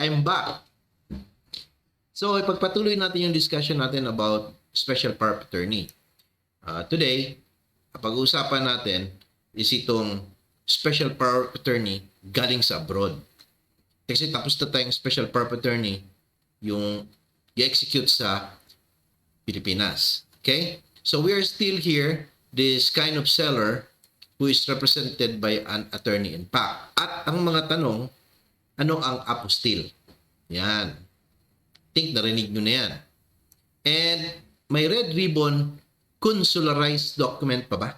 I'm back. So, ipagpatuloy natin yung discussion natin about special power of attorney. Uh, today, pag-uusapan natin is itong special power of attorney galing sa abroad. Kasi tapos na tayong special power of attorney yung i-execute sa Pilipinas. Okay? So we are still here, this kind of seller who is represented by an attorney in fact. At ang mga tanong, ano ang apostille? Yan. Think narinig nyo na yan. And may red ribbon consularized document pa ba?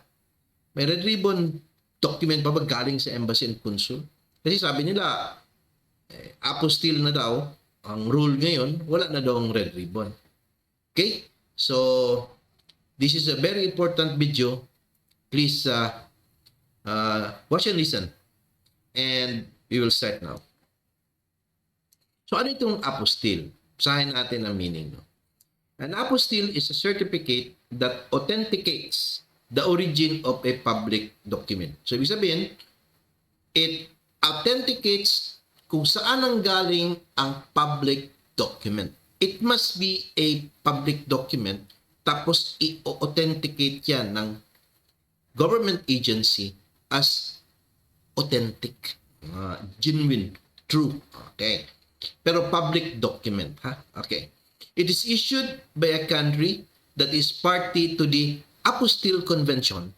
May red ribbon document pa ba galing sa embassy and consul? Kasi sabi nila, eh, apostille na daw, ang rule ngayon, wala na daw ang red ribbon. Okay? So, this is a very important video. Please uh, uh, watch and listen. And we will start now. So, ano itong apostille? Sahin natin ang meaning. No? An apostille is a certificate that authenticates the origin of a public document. So, ibig sabihin, it authenticates kung saan ang galing ang public document. It must be a public document tapos i-authenticate yan ng government agency as authentic, uh, genuine, true. Okay. Pero public document, ha? Okay. It is issued by a country that is party to the Apostille Convention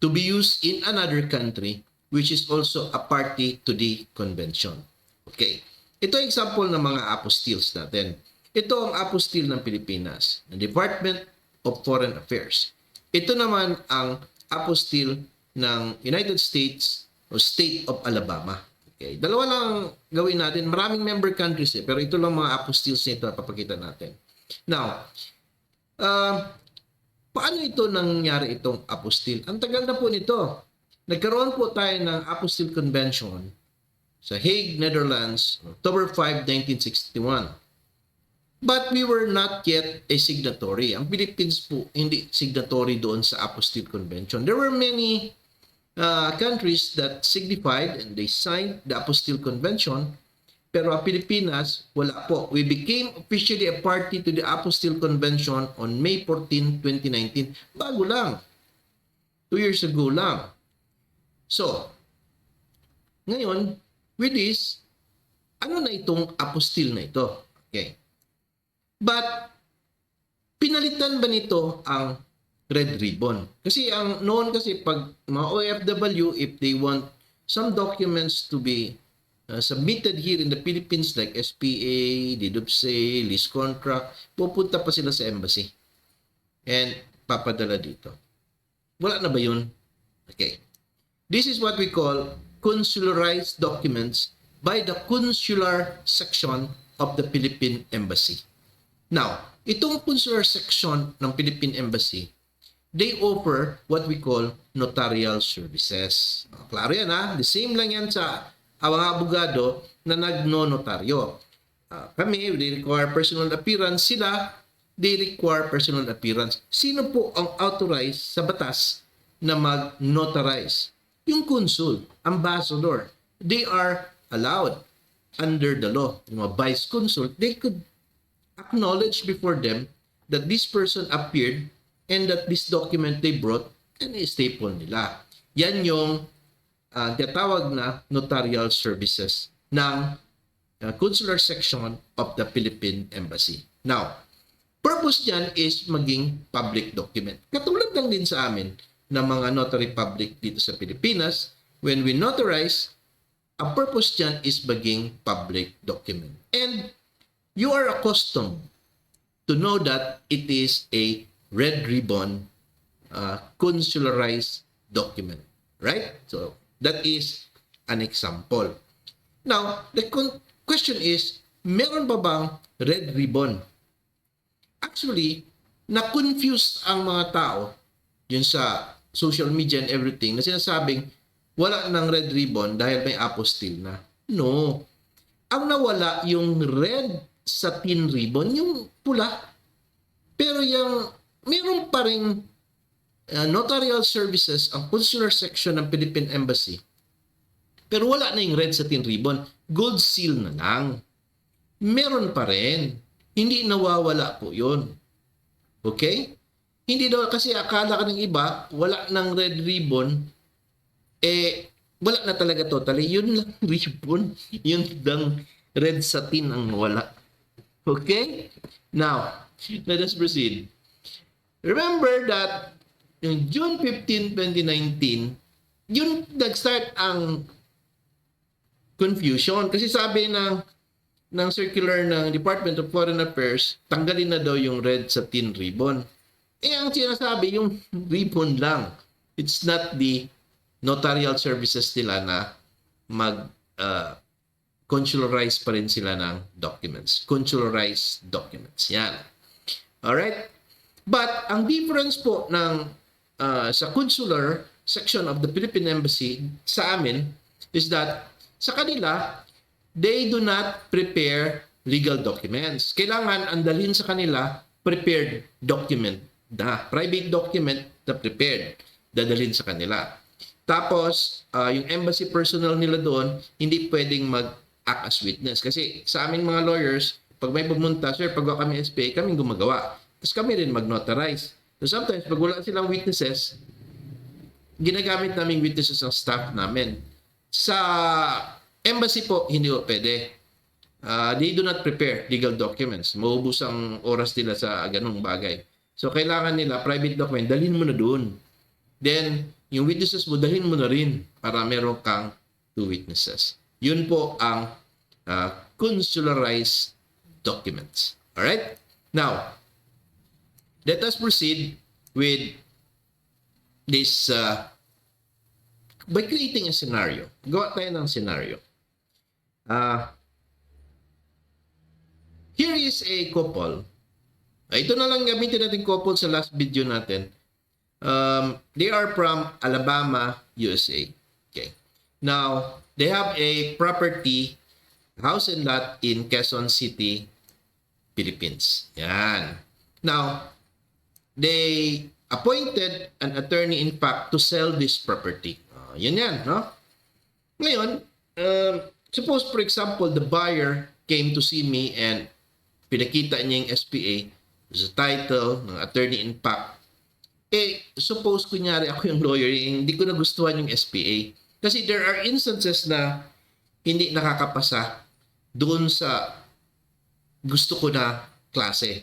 to be used in another country which is also a party to the convention. Okay. Ito example ng mga apostilles natin. Ito ang apostille ng Pilipinas, ng Department of Foreign Affairs. Ito naman ang apostille ng United States o State of Alabama. Okay. Dalawa lang gawin natin. Maraming member countries eh, pero ito lang mga apostilles na ito na papakita natin. Now, uh, paano ito nangyari itong apostille? Ang tagal na po nito. Nagkaroon po tayo ng Apostille Convention sa Hague, Netherlands, October 5, 1961. But we were not yet a signatory. Ang Philippines po hindi signatory doon sa Apostille Convention. There were many uh, countries that signified and they signed the Apostille Convention. Pero ang Pilipinas, wala po. We became officially a party to the Apostille Convention on May 14, 2019. Bago lang. Two years ago lang. So, ngayon, with this, ano na itong apostille na ito? Okay. But, pinalitan ba nito ang red ribbon? Kasi ang noon kasi pag mga OFW, if they want some documents to be uh, submitted here in the Philippines like SPA, deed of sale, lease contract, pupunta pa sila sa embassy. And papadala dito. Wala na ba yun? Okay. This is what we call consularized documents by the consular section of the Philippine Embassy. Now, itong consular section ng Philippine Embassy, they offer what we call notarial services. Klaro yan ha? The same lang yan sa mga abogado na nagno-notaryo. Uh, kami, they require personal appearance. Sila, they require personal appearance. Sino po ang authorized sa batas na mag-notarize? Yung consul, ambassador. They are allowed under the law. Yung mga vice consul, they could acknowledge before them that this person appeared and that this document they brought and staple nila. Yan yung uh, tinatawag na notarial services ng uh, consular section of the Philippine Embassy. Now, purpose niyan is maging public document. Katulad lang din sa amin ng mga notary public dito sa Pilipinas, when we notarize, a purpose dyan is maging public document. And you are accustomed to know that it is a red ribbon uh, consularized document. Right? So, that is an example. Now, the question is, meron ba bang red ribbon? Actually, na-confuse ang mga tao yun sa social media and everything na sinasabing wala ng red ribbon dahil may apostille na. No. Ang nawala yung red satin ribbon, yung pula. Pero yung meron pa rin uh, notarial services ang consular section ng Philippine Embassy. Pero wala na yung red satin ribbon. Gold seal na lang. meron pa rin. Hindi nawawala po yun. Okay? Hindi daw, kasi akala ka ng iba, wala ng red ribbon, eh, wala na talaga totally. Yun lang ribbon. Yun lang red satin ang wala. Okay? Now, let us proceed. Remember that yung June 15, 2019, yun nag-start ang confusion. Kasi sabi ng ng circular ng Department of Foreign Affairs, tanggalin na daw yung red satin ribbon. Eh, ang sinasabi, yung ribbon lang. It's not the notarial services nila na mag uh, consularize pa rin sila ng documents. Consularize documents. Yan. Alright? But, ang difference po ng uh, sa consular section of the Philippine Embassy sa amin is that sa kanila, they do not prepare legal documents. Kailangan andalhin sa kanila prepared document na private document na prepared dadalhin sa kanila. Tapos, uh, yung embassy personnel nila doon, hindi pwedeng mag-act as witness. Kasi sa aming mga lawyers, pag may pumunta, sir, pag kami SPA, kami gumagawa. Tapos kami rin mag-notarize. So sometimes, pag wala silang witnesses, ginagamit namin witnesses ng staff namin. Sa embassy po, hindi po pwede. Uh, they do not prepare legal documents. Maubos ang oras nila sa ganung bagay. So, kailangan nila private document, dalhin mo na doon. Then, yung witnesses mo, dalhin mo na rin para meron kang two witnesses. Yun po ang uh, consularized documents. Alright? Now, let us proceed with this uh, by creating a scenario. Gawa tayo ng scenario. Uh, here is a couple Ah, ito na lang gamitin natin couple sa last video natin. Um, they are from Alabama, USA. Okay. Now, they have a property, house and lot in Quezon City, Philippines. Yan. Now, they appointed an attorney in fact to sell this property. Uh, yun yan, no? Ngayon, um, suppose for example, the buyer came to see me and pinakita niya yung SPA sa title ng attorney in fact, eh, suppose kunyari ako yung lawyer, eh, hindi ko nagustuhan yung SPA. Kasi there are instances na hindi nakakapasa doon sa gusto ko na klase.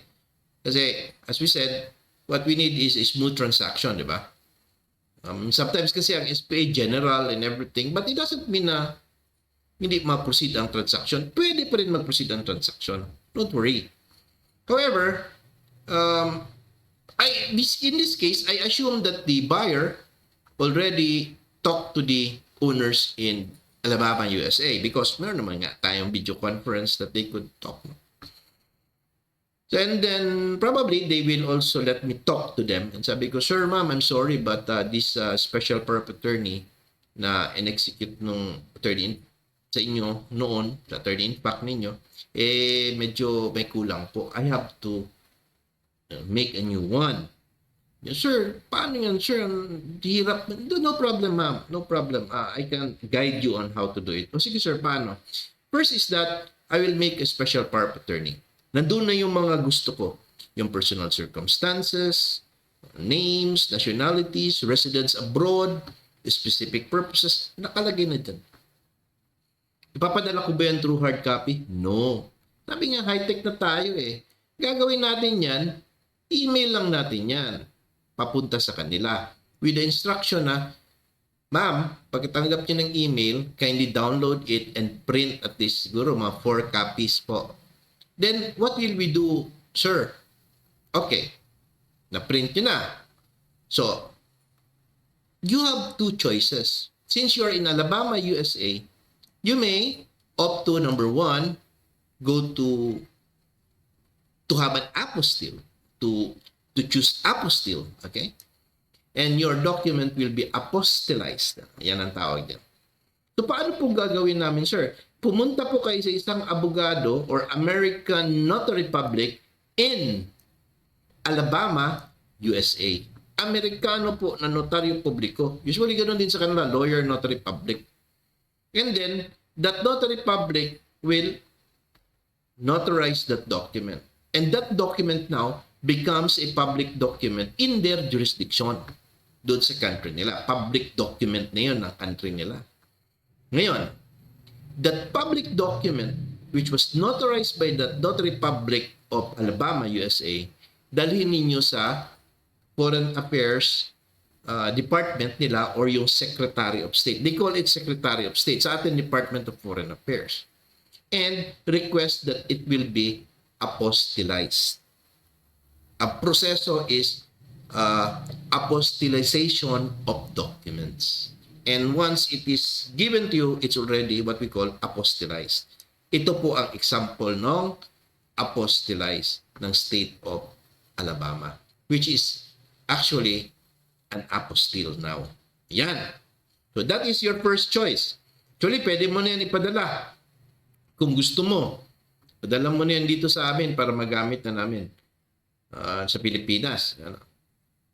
Kasi, as we said, what we need is a smooth transaction, di ba? Um, sometimes kasi ang SPA general and everything, but it doesn't mean na hindi ma-proceed ang transaction. Pwede pa rin mag-proceed ang transaction. Don't worry. However, um, I this in this case, I assume that the buyer already talked to the owners in Alabama, USA because meron naman nga tayong video conference that they could talk. And then probably they will also let me talk to them and sabi ko, Sir, ma'am, I'm sorry but uh, this uh, special purpose attorney na in-execute nung attorney sa inyo noon, sa in fact ninyo, eh medyo may kulang po. I have to make a new one. Yes, sir. Paano yan, sir? Hirap. No problem, ma'am. No problem. Uh, I can guide you on how to do it. O sige, sir, paano? First is that I will make a special power of attorney. Nandun na yung mga gusto ko. Yung personal circumstances, names, nationalities, residence abroad, specific purposes, nakalagay na dyan. Ipapadala ko ba yan through hard copy? No. Sabi nga, high-tech na tayo eh. Gagawin natin yan email lang natin yan papunta sa kanila with the instruction na Ma'am, pagkatanggap niyo ng email, kindly download it and print at least siguro mga 4 copies po. Then, what will we do, sir? Okay, na-print nyo na. So, you have two choices. Since you are in Alabama, USA, you may opt to, number one, go to to have an apostille to to choose apostille, okay? And your document will be apostillized. Yan ang tawag niya. So paano po gagawin namin, sir? Pumunta po kayo sa isang abogado or American Notary Public in Alabama, USA. Amerikano po na notaryo publiko. Usually ganoon din sa kanila, lawyer notary public. And then, that notary public will notarize that document. And that document now becomes a public document in their jurisdiction doon sa country nila. Public document na yun ng country nila. Ngayon, that public document which was notarized by the Notary Public of Alabama, USA, dalhin ninyo sa Foreign Affairs uh, Department nila or yung Secretary of State. They call it Secretary of State. Sa atin, Department of Foreign Affairs. And request that it will be apostillized. A proseso is uh, apostillization of documents. And once it is given to you, it's already what we call apostillized. Ito po ang example ng apostillized ng state of Alabama, which is actually an apostille now. Yan. So that is your first choice. Actually, pwede mo na yan ipadala. Kung gusto mo, padala mo na yan dito sa amin para magamit na namin ah, sa Pilipinas. Ano?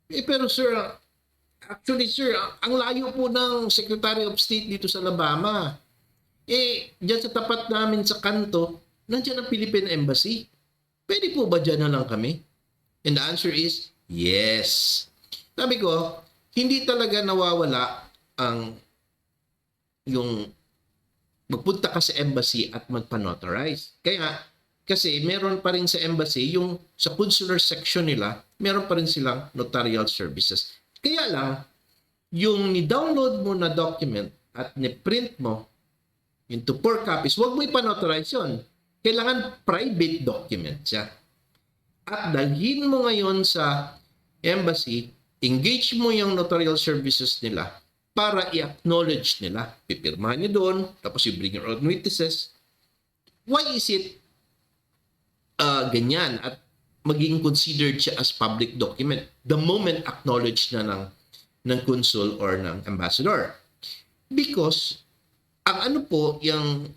Eh, pero sir, actually sir, ang- layo po ng Secretary of State dito sa Alabama. Eh, dyan sa tapat namin sa kanto, nandiyan ang Philippine Embassy. Pwede po ba dyan na lang kami? And the answer is, yes. Sabi ko, hindi talaga nawawala ang yung magpunta ka sa embassy at magpa-notarize. Kaya, kasi meron pa rin sa embassy, yung sa consular section nila, meron pa rin silang notarial services. Kaya lang, yung ni-download mo na document at ni-print mo into four copies, huwag mo ipanotarize yun. Kailangan private document siya. At dalhin mo ngayon sa embassy, engage mo yung notarial services nila para i-acknowledge nila. Pipirmahan niyo doon, tapos you bring your own witnesses. Why is it uh, ganyan at maging considered siya as public document the moment acknowledged na ng ng consul or ng ambassador? Because ang ano po, yung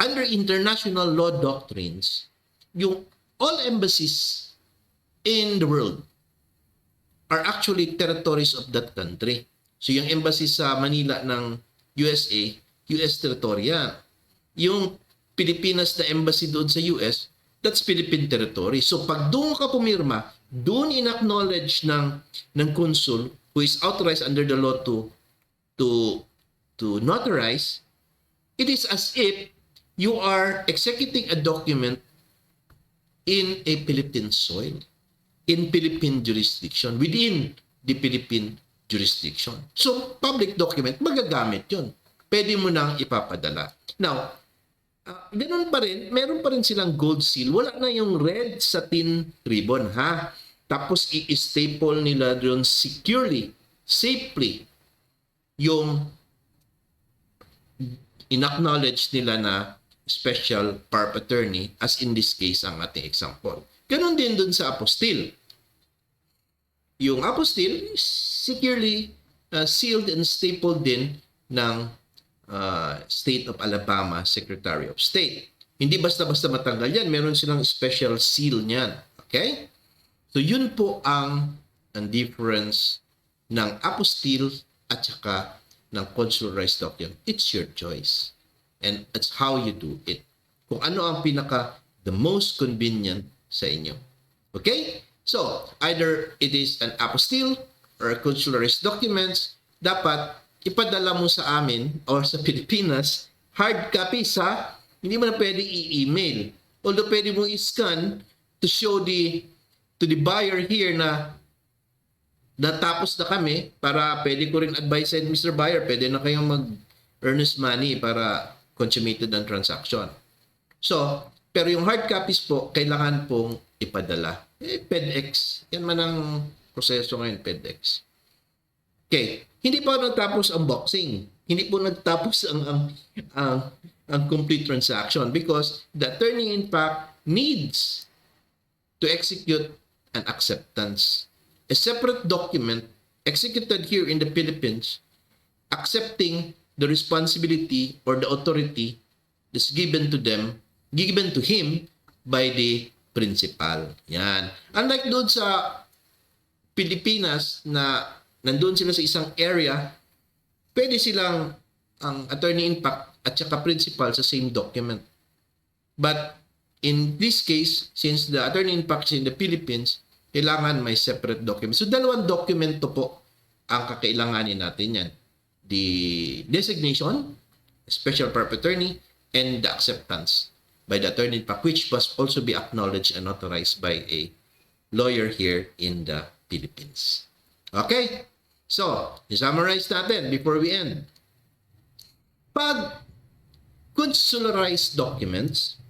under international law doctrines, yung all embassies in the world are actually territories of that country. So yung embassy sa Manila ng USA, US territory yan. Yung Pilipinas na embassy doon sa US, that's Philippine territory. So pag doon ka pumirma, doon in-acknowledge ng ng consul who is authorized under the law to to to notarize, it is as if you are executing a document in a Philippine soil, in Philippine jurisdiction, within the Philippine jurisdiction. So, public document, magagamit yun. Pwede mo nang ipapadala. Now, uh, ganun pa rin, meron pa rin silang gold seal. Wala na yung red satin ribbon, ha? Tapos i-staple nila doon securely, safely, yung inacknowledge nila na special PARP attorney as in this case ang ating example. Ganon din dun sa apostille. Yung apostille is securely uh, sealed and stapled din ng uh, State of Alabama Secretary of State. Hindi basta-basta matanggal yan. Meron silang special seal niyan. Okay? So yun po ang ang difference ng apostille at saka ng consularized document. It's your choice. And it's how you do it. Kung ano ang pinaka the most convenient sa inyo. Okay? So, either it is an apostille or a consularized documents, dapat ipadala mo sa amin or sa Pilipinas hard copy sa hindi mo na pwede i-email. Although pwede mo i-scan to show the to the buyer here na natapos na kami para pwede ko rin advise and Mr. Buyer, pwede na kayong mag earnest money para consummated ang transaction. So, pero yung hard copies po, kailangan pong ipadala. Eh, PEDX. Yan man ang proseso ngayon, PEDX. Okay. Hindi pa nagtapos ang boxing. Hindi po nagtapos ang ang ang, ang complete transaction because the in fact needs to execute an acceptance. A separate document executed here in the Philippines accepting the responsibility or the authority that's given to them, given to him by the principal. Yan. Unlike doon sa Pilipinas na nandun sila sa isang area, pwede silang ang attorney in fact at saka principal sa same document. But in this case, since the attorney in fact is in the Philippines, kailangan may separate document. So, dalawang dokumento po ang kakailanganin natin yan. The designation, special of attorney, and the acceptance by the attorney in fact, which must also be acknowledged and authorized by a lawyer here in the Philippines. Okay? So, summarize natin before we end. Pag consularized documents,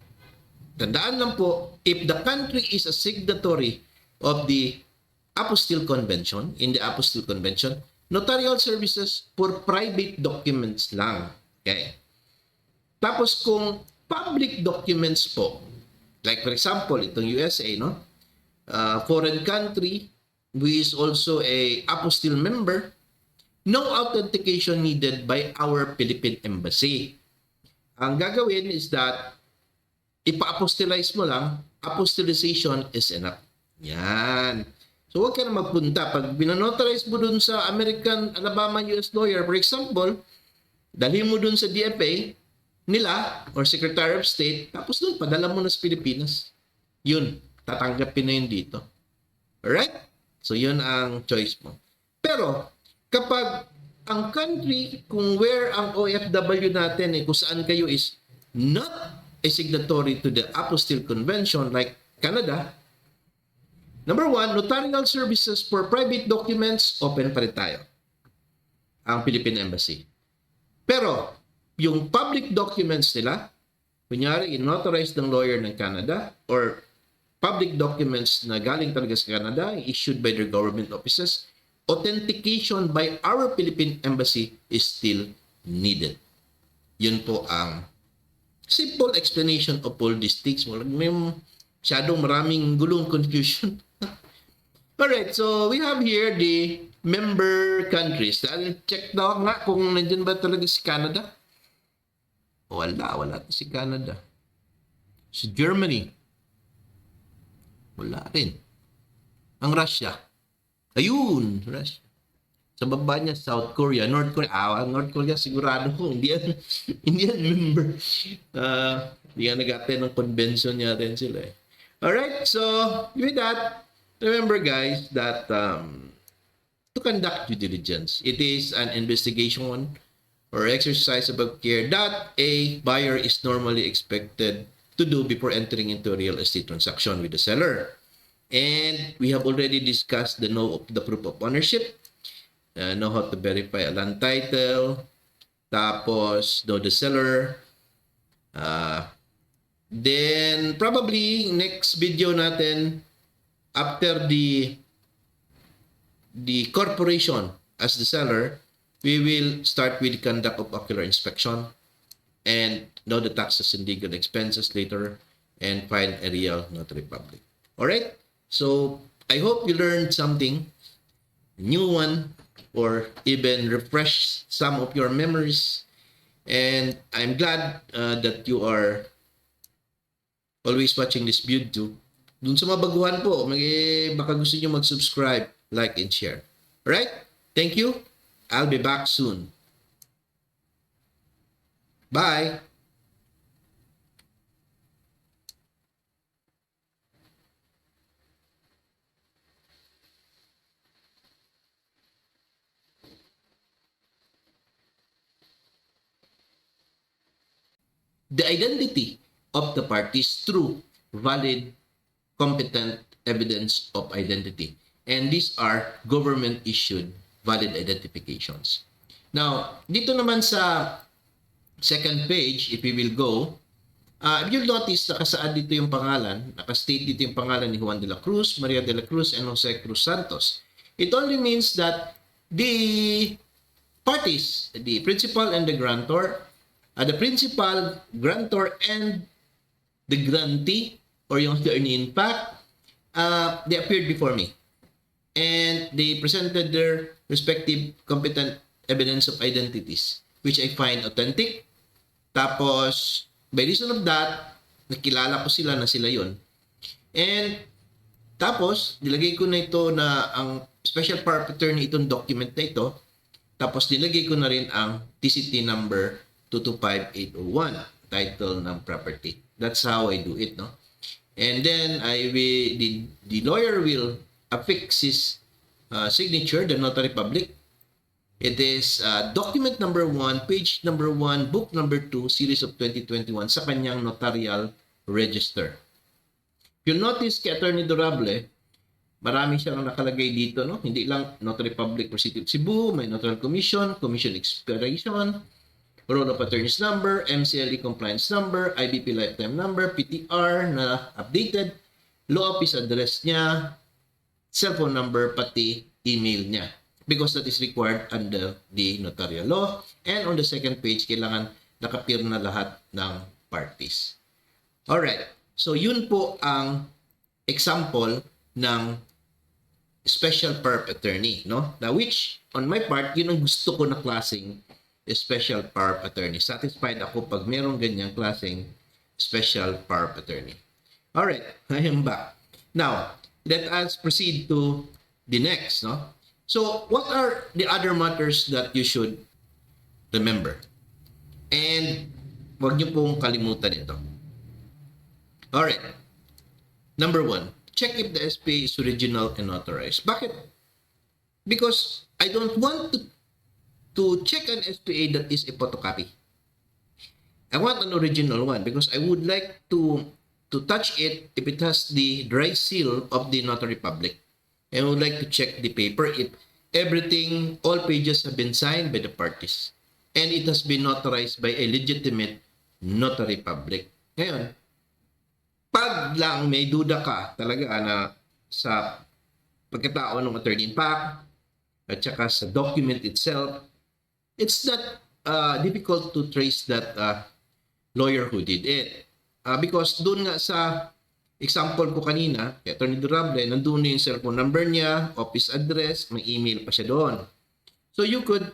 tandaan lang po, if the country is a signatory of the Apostille Convention, in the Apostille Convention, notarial services for private documents lang. Okay? Tapos kung public documents po, like for example, itong USA, no? Uh, foreign country who is also a apostille member, no authentication needed by our Philippine Embassy. Ang gagawin is that ipa-apostilize mo lang, apostillization is enough. Yan. So, huwag ka na magpunta. Pag binanotarize mo dun sa American Alabama US lawyer, for example, dalhin mo dun sa DFA nila or Secretary of State, tapos dun, padala mo na sa Pilipinas. Yun, tatanggapin na yun dito. Alright? So, yun ang choice mo. Pero, kapag ang country kung where ang OFW natin eh, kung saan kayo is not a signatory to the Apostille Convention like Canada, number one, notarial services for private documents, open pa rin tayo. Ang Philippine Embassy. Pero, yung public documents nila, kunyari, inotorize ng lawyer ng Canada or public documents na galing talaga sa Canada, issued by their government offices, authentication by our Philippine Embassy is still needed. Yun po ang simple explanation of all these things. Walang may masyadong maraming gulong confusion. Alright, so we have here the member countries. Dahil check daw nga kung nandiyan ba talaga si Canada. Wala, wala si Canada. Si Germany. Wala rin. Ang Russia. Ayun, Russia. Sa baba niya, South Korea, North Korea. Ah, North Korea sigurado ko. Hindi yan, hindi yan member. Uh, hindi yan nag-attend ng convention niya rin sila eh. Alright, so with that, remember guys that um, to conduct due diligence, it is an investigation or exercise of care that a buyer is normally expected to do before entering into a real estate transaction with the seller. And we have already discussed the know the proof of ownership, uh, know how to verify a land title, tapos know the seller. Uh, then probably next video natin after the the corporation as the seller, we will start with conduct of ocular inspection and know the taxes and legal expenses later and find a real notary public. All right? So, I hope you learned something new one or even refresh some of your memories. And I'm glad uh, that you are always watching this video. Dun sa mga baguhan po, mag baka gusto niyo mag-subscribe, like, and share. Alright? Thank you. I'll be back soon. Bye. The identity of the parties through valid, competent evidence of identity. And these are government-issued valid identifications. Now, dito naman sa second page, if we will go, uh, if you'll notice, nakasaad dito yung pangalan, nakastate dito yung pangalan ni Juan de la Cruz, Maria de la Cruz, and Jose Cruz Santos. It only means that the parties, the principal and the grantor, uh, the principal, grantor, and the grantee, or yung attorney in fact, uh, they appeared before me. And they presented their respective competent evidence of identities, which I find authentic. Tapos, by reason of that, nakilala ko sila na sila yon. And, tapos, nilagay ko na ito na ang special power of attorney itong document na ito. Tapos, nilagay ko na rin ang TCT number 225801, title ng property. That's how I do it, no? And then I will, the, the lawyer will affix his uh, signature, the notary public. It is uh, document number one, page number one, book number two, series of 2021 sa kanyang notarial register. You notice kay Attorney Durable, marami siyang nakalagay dito, no? Hindi lang Notary Public for City of Cebu, may Notarial Commission, Commission Expiration, Roll of Attorney's Number, MCLE Compliance Number, IBP Lifetime Number, PTR na updated, law office address niya, cellphone number, pati email niya. Because that is required under the notarial law. And on the second page, kailangan nakapir na lahat ng parties. Alright. So, yun po ang example ng special of attorney, no? Now, which, on my part, yun ang gusto ko na klaseng special power of attorney. Satisfied ako pag merong ganyang klaseng special power of attorney. Alright, I am back. Now, let us proceed to the next, no? So, what are the other matters that you should remember? And, wag niyo pong kalimutan ito. Alright. Number one, check if the SPA is original and authorized. Bakit? Because I don't want to, to check an SPA that is a photocopy. I want an original one because I would like to to touch it if it has the dry seal of the notary public. I would like to check the paper if everything, all pages have been signed by the parties. And it has been notarized by a legitimate notary public. Ngayon, pag lang may duda ka talaga na sa pagkatao ng attorney in fact at saka sa document itself, it's not uh, difficult to trace that uh, lawyer who did it. Uh, because doon nga sa example ko kanina, kay Attorney Durable, nandun na yung cellphone number niya, office address, may email pa siya doon. So you could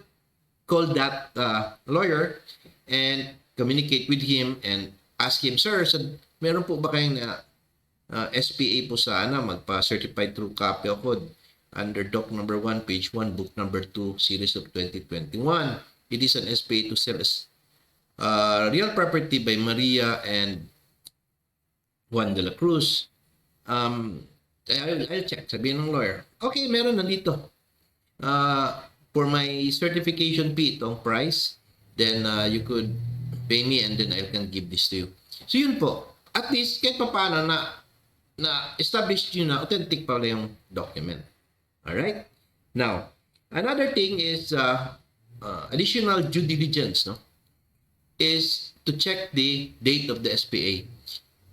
call that uh, lawyer and communicate with him and ask him, Sir, sa, meron po ba kayong na, uh, SPA po sana magpa-certified true copy ako under doc number 1, page 1, book number 2, series of 2021. It is an SPA to sell as uh, real property by Maria and Juan de la Cruz. Um, I'll, I'll check. Sabihin ng lawyer. Okay, meron nandito. Uh, for my certification fee, itong price, then uh, you could pay me and then I can give this to you. So yun po. At least, kahit pa paano na, na established yun na authentic pala yung document. Alright? Now, another thing is uh, uh, additional due diligence, no? Is to check the date of the SPA.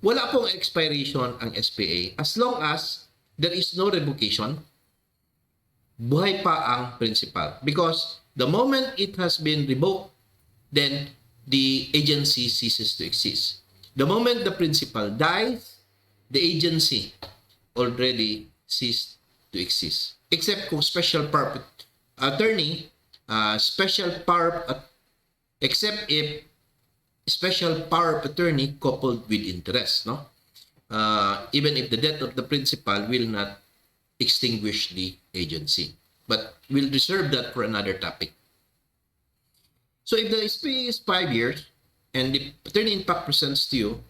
Wala pong expiration ang SPA as long as there is no revocation, buhay pa ang principal. Because the moment it has been revoked, then the agency ceases to exist. The moment the principal dies, the agency already ceased to exist. Except kung special power attorney, uh, special power, except if special power of attorney coupled with interest, no? Uh, even if the death of the principal will not extinguish the agency. But we'll reserve that for another topic. So if the SPA is five years and the attorney in fact presents to you,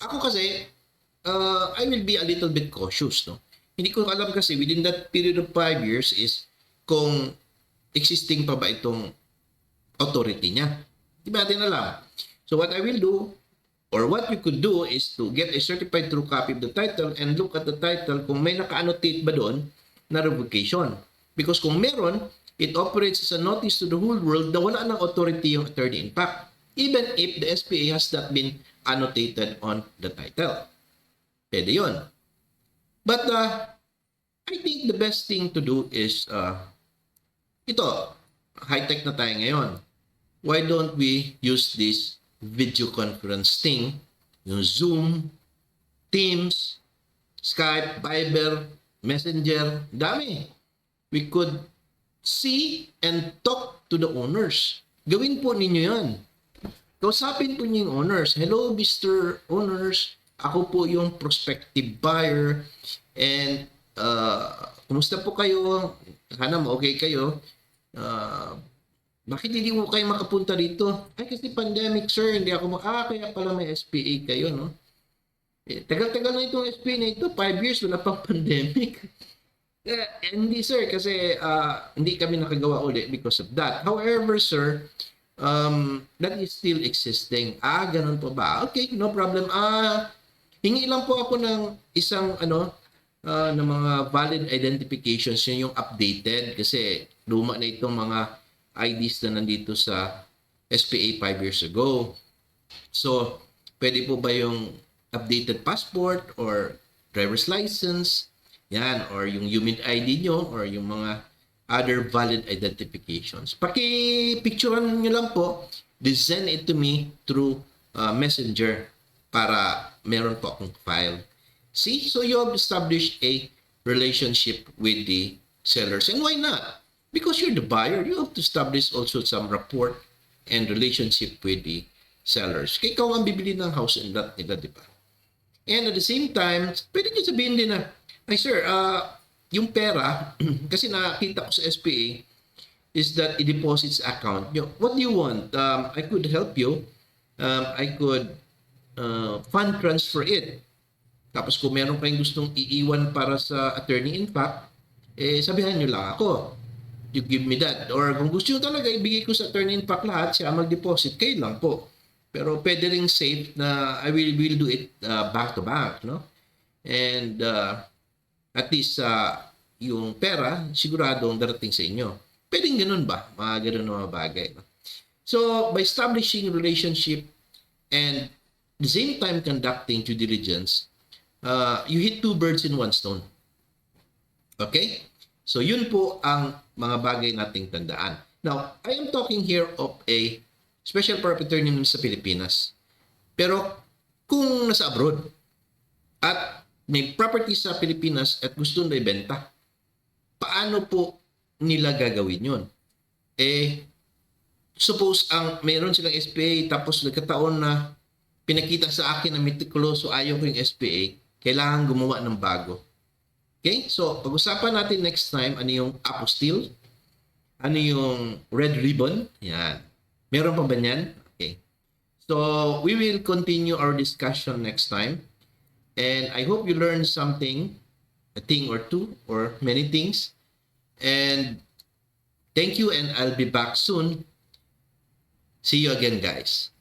ako kasi, uh, I will be a little bit cautious, no? Hindi ko alam kasi within that period of five years is kung existing pa ba itong authority niya. Di ba natin alam? So what I will do, or what we could do is to get a certified true copy of the title and look at the title kung may naka-annotate ba doon na revocation. Because kung meron, it operates as a notice to the whole world na wala ng authority yung attorney in fact, even if the SPA has not been annotated on the title. Pwede yun. But uh, I think the best thing to do is uh, ito, high-tech na tayo ngayon. Why don't we use this video conference thing, yung Zoom, Teams, Skype, Viber, Messenger, dami. We could see and talk to the owners. Gawin po ninyo yan. Kausapin po niyo yung owners. Hello, Mr. Owners. Ako po yung prospective buyer. And, uh, kumusta po kayo? Sana ma-okay kayo. Uh, bakit hindi mo kayo makapunta dito? Ay, kasi pandemic, sir. Hindi ako ma... Ah, kaya pala may SPA kayo, no? Eh, tagal-tagal na itong SPA na ito. Five years, wala pang pandemic. Eh, hindi sir, kasi ah, hindi kami nakagawa ulit because of that. However, sir, um, that is still existing. Ah, ganun po ba? Okay, no problem. Ah, hingi lang po ako ng isang ano, ah, ng mga valid identifications, yun yung updated kasi luma na itong mga IDs na nandito sa SPA 5 years ago. So, pwede po ba yung updated passport or driver's license, yan, or yung UMID ID nyo, or yung mga other valid identifications. Paki-picturean nyo lang po, then send it to me through uh, messenger para meron po akong file. See? So you have established a relationship with the sellers. And why not? Because you're the buyer, you have to establish also some rapport and relationship with the sellers. Kaya ikaw ang bibili ng house and lot nila, di ba? And at the same time, pwede nyo sabihin din na, ay sir, ah, yung pera, kasi nakita ko sa SPA, is that i-deposits account nyo. What do you want? Um, I could help you. Um, I could uh, fund transfer it. Tapos kung meron kayong gustong iiwan para sa attorney in fact, eh sabihan nyo lang ako. You give me that. Or kung gusto nyo talaga, ibigay ko sa attorney in fact lahat, siya mag-deposit, kayo lang po. Pero pwede rin safe na I will, will do it uh, back to back, no? And uh, at least uh, yung pera, sigurado ang darating sa inyo. Pwedeng ganun ba? Mga ganun na mga bagay. No? So, by establishing relationship and the same time conducting due diligence, uh, you hit two birds in one stone. Okay? So, yun po ang mga bagay nating tandaan. Now, I am talking here of a special power of attorney sa Pilipinas. Pero, kung nasa abroad at may property sa Pilipinas at gusto na ibenta, paano po nila gagawin yun? Eh, suppose ang meron silang SPA tapos nagkataon na pinakita sa akin na meticuloso ayaw ko yung SPA, kailangan gumawa ng bago. Okay? So, pag-usapan natin next time ano yung apostille, ano yung red ribbon, yan. Meron pa ba niyan? Okay. So, we will continue our discussion next time. And I hope you learned something, a thing or two, or many things. And thank you, and I'll be back soon. See you again, guys.